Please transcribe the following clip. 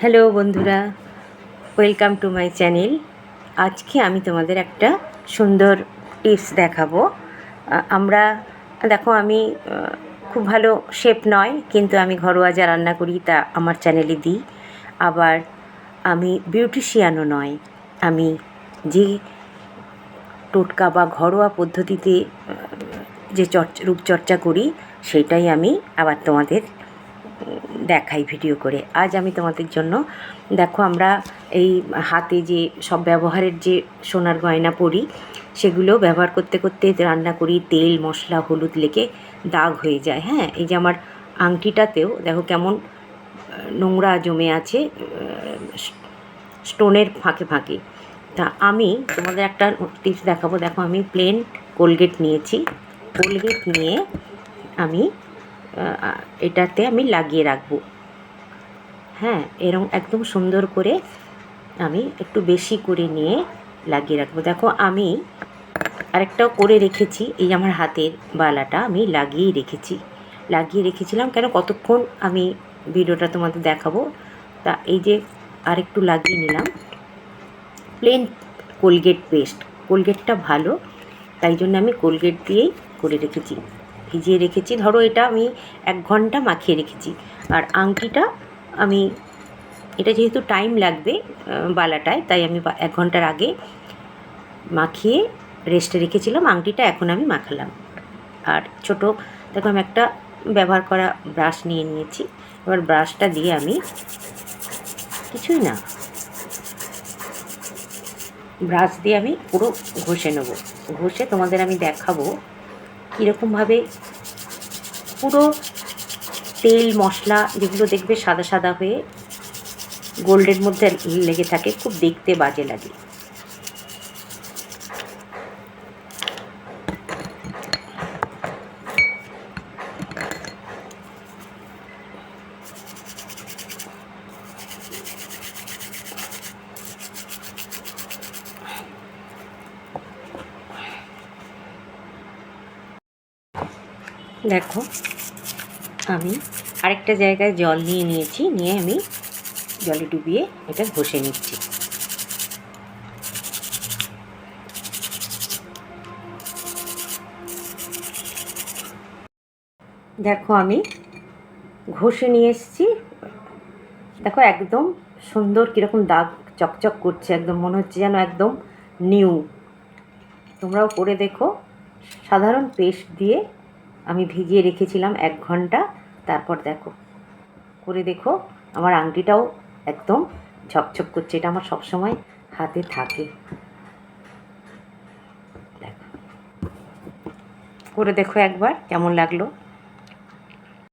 Hello বন্ধুরা, welcome to my channel. আজকে আমি তোমাদের একটা সুন্দর টিপস দেখাবো। আমরা, দেখো আমি খুব ভালো শেপ নয়, কিন্তু আমি ঘরোয়া যা রান্না করি তা আমার চ্যানেলে দিই। আবার আমি বিউটিশিয়ানও নয়, আমি যে টোটকা বা ঘরোয়া পদ্ধতিতে যে চর্চা, রূপচর্চা করি, সেটাই আমি আবার তোমাদের দেখাই ভিডিও করে। আজ আমি তোমাদের জন্য, দেখো আমরা এই হাতে যে সব ব্যবহারের যে সোনার গয়না পরি, সেগুলো ব্যবহার করতে করতে রান্না করি, তেল, মশলা, হলুদ লেগে দাগ হয়ে যায় হ্যাঁ? এই যে আমার আংটিটাতেও, দেখো কেমন নোংরা জমে আছে স্টোনের ফাঁকে ফাঁকে। তা আমি তোমাদের একটা টিপস দেখাবো। দেখো আমি প্লেন কোলগেট নিয়েছি। কোলগেট নিয়ে আমি এটাতে আমি লাগিয়ে রাখব। হ্যাঁ এরকম একদম সুন্দর করে আমি একটু বেশি করে নিয়ে লাগিয়ে রাখব। দেখো, আমি আরেকটাও করে রেখেছি, এই আমার হাতের বালাটা আমি লাগিয়েই রেখেছি। লাগিয়ে রেখেছিলাম কেন? কতক্ষণ আমি ভিডিওটা তোমাদের দেখাবো। তা এই যে আরেকটু লাগিয়ে নিলাম। প্লেন কোলগেট পেস্ট কোলগেটটা ভালো, তাই জন্য আমি কোলগেট দিয়েই করে রেখেছি। ভিজিয়ে রেখেছি। ধরো এটা আমি এক ঘণ্টা মাখিয়ে রেখেছি। আর আংটিটা আমি, এটা যেহেতু টাইম লাগবে বালাটায়, তাই আমি এক ঘণ্টার আগে মাখিয়ে রেস্টে রেখেছিলাম। আংটিটা এখন আমি মাখালাম। আর ছোট, দেখো আমি একটা ব্যবহার করা ব্রাশ নিয়ে নিয়েছি। এবার ব্রাশটা দিয়ে আমি কিছুই না ব্রাশ দিয়ে আমি পুরো ঘষে নেব। ঘষে তোমাদের আমি দেখাবো। কীরকমভাবে পুরো তেল, মশলা যেগুলো দেখবে সাদা সাদা হয়ে গোল্ডের মধ্যে লেগে থাকে, খুব দেখতে বাজে লাগে। দেখো, আমি আরেকটা জায়গায় জল নিয়ে নিয়েছি, নিয়ে আমি জলে ডুবিয়ে এটা ঘষে নিচ্ছি। দেখো, আমি ঘষে নিয়ে এসেছি। দেখো, একদম সুন্দর কীরকম দাগ চকচক করছে, একদম মনে হচ্ছে যেন একদম নিউ। তোমরাও করে দেখো। সাধারণ পেস্ট দিয়ে আমি ভিজিয়ে রেখেছিলাম এক ঘণ্টা। তারপর দেখো, করে দেখো, আমার আংটিটাও একদম ঝকঝক করছে। এটা আমার সবসময় হাতে থাকে। করে দেখো একবার কেমন লাগল।